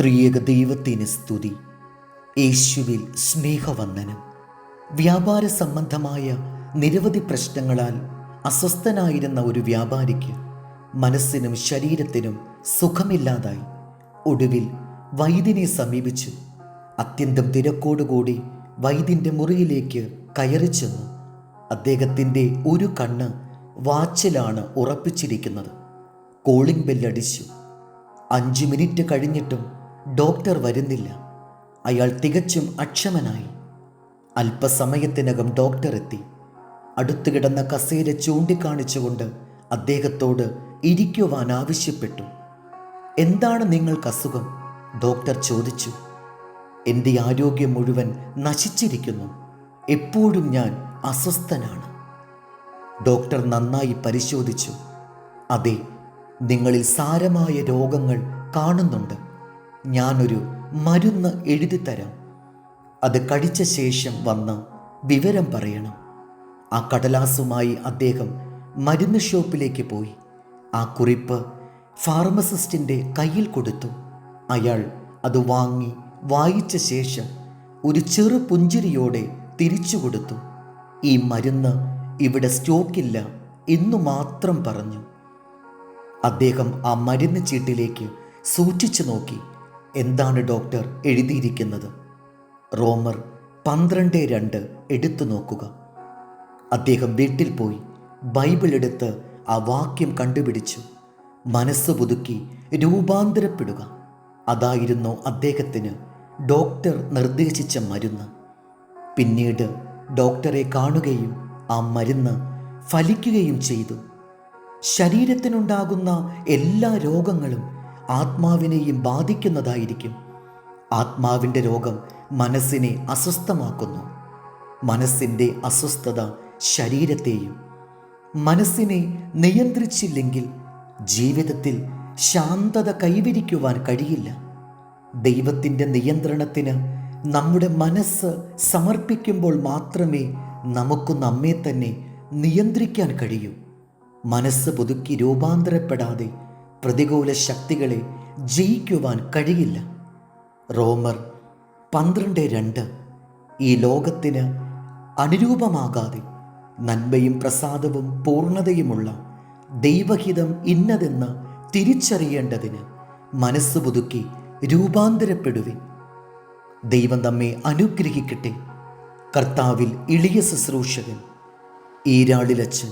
ത്രിയേക ദൈവത്തിന് സ്തുതി. യേശുവിൽ സ്നേഹവന്ദനം. വ്യാപാര സംബന്ധമായ നിരവധി പ്രശ്നങ്ങളാൽ അസ്വസ്ഥനായിരുന്ന ഒരു വ്യാപാരിക്ക് മനസ്സിനും ശരീരത്തിനും സുഖമില്ലാതായി. ഒടുവിൽ വൈദ്യനെ സമീപിച്ചു. അത്യന്തം തിരക്കോടുകൂടി വൈദ്യന്റെ മുറിയിലേക്ക് കയറി ചെന്നു. അദ്ദേഹത്തിന്റെ ഒരു കണ്ണ് വാച്ചിലാണ് ഉറപ്പിച്ചിരിക്കുന്നത്. കോളിംഗ് ബെല്ലടിച്ചു. അഞ്ച് മിനിറ്റ് കഴിഞ്ഞിട്ടും ഡോക്ടർ വരുന്നില്ല. അയാൾ തികച്ചും അക്ഷമനായി. അല്പസമയത്തിനകം ഡോക്ടർ എത്തി. അടുത്തു കിടന്ന കസേര ചൂണ്ടിക്കാണിച്ചുകൊണ്ട് അദ്ദേഹത്തോട് ഇരിക്കുവാൻ ആവശ്യപ്പെട്ടു. എന്താണ് നിങ്ങൾക്ക് അസുഖം? ഡോക്ടർ ചോദിച്ചു. എന്റെ ആരോഗ്യം മുഴുവൻ നശിച്ചിരിക്കുന്നു. എപ്പോഴും ഞാൻ അസ്വസ്ഥനാണ്. ഡോക്ടർ നന്നായി പരിശോധിച്ചു. അതെ നിങ്ങളിൽ സാരമായ രോഗങ്ങൾ കാണുന്നുണ്ട്. ഞാനൊരു മരുന്ന് എഴുതി തരാം അത് കഴിച്ച ശേഷം വന്ന് വിവരം പറയണം. ആ കടലാസുമായി അദ്ദേഹം മരുന്ന് ഷോപ്പിലേക്ക് പോയി. ആ കുറിപ്പ് ഫാർമസിസ്റ്റിന്റെ കയ്യിൽ കൊടുത്തു. അയാൾ അത് വാങ്ങി വായിച്ച ശേഷം ഒരു ചെറു പുഞ്ചിരിയോടെ തിരിച്ചു കൊടുത്തു. ഈ മരുന്ന് ഇവിടെ സ്റ്റോക്കില്ല എന്നു മാത്രം പറഞ്ഞു. അദ്ദേഹം ആ മരുന്ന് ചീട്ടിലേക്ക് സൂക്ഷിച്ചു നോക്കി. എന്താണ് ഡോക്ടർ എഴുതിയിരിക്കുന്നത്? റോമർ പന്ത്രണ്ട് രണ്ട് എടുത്തു നോക്കുക. അദ്ദേഹം വീട്ടിൽ പോയി ബൈബിൾ എടുത്ത് ആ വാക്യം കണ്ടുപിടിച്ചു. മനസ്സ് പുതുക്കി രൂപാന്തരപ്പെടുക. അതായിരുന്നു അദ്ദേഹത്തിന് ഡോക്ടർ നിർദ്ദേശിച്ച മരുന്ന്. പിന്നീട് ഡോക്ടറെ കാണുകയും ആ മരുന്ന് ഫലിക്കുകയും ചെയ്തു. ശരീരത്തിനുണ്ടാകുന്ന എല്ലാ രോഗങ്ങളും ആത്മാവിനെയും ബാധിക്കുന്നതായിരിക്കും. ആത്മാവിന്റെ രോഗം മനസ്സിനെ അസ്വസ്ഥമാക്കുന്നു. മനസ്സിന്റെ അസ്വസ്ഥത ശരീരത്തെയും മനസ്സിനെ നിയന്ത്രിച്ചില്ലെങ്കിൽ ജീവിതത്തിൽ ശാന്തത കൈവരിക്കുവാൻ കഴിയില്ല. ദൈവത്തിന്റെ നിയന്ത്രണത്തിന് നമ്മുടെ മനസ്സ് സമർപ്പിക്കുമ്പോൾ മാത്രമേ നമുക്ക് നമ്മെ തന്നെ നിയന്ത്രിക്കാൻ കഴിയൂ. മനസ്സ് പുതുക്കി രൂപാന്തരപ്പെടാതെ പ്രതികൂല ശക്തികളെ ജയിക്കുവാൻ കഴിയില്ല. റോമർ പന്ത്രണ്ട് രണ്ട്. ഈ ലോകത്തിന് അനുരൂപമാകാതെ നന്മയും പ്രസാദവും പൂർണതയുമുള്ള ദൈവഹിതം ഇന്നതെന്ന് തിരിച്ചറിയേണ്ടതിന് മനസ്സ് പുതുക്കി രൂപാന്തരപ്പെടുവിൻ. ദൈവം നമ്മെ അനുഗ്രഹിക്കട്ടെ. കർത്താവിൽ ഇളിയ ശുശ്രൂഷകൻ ഈരാളിലച്ചൻ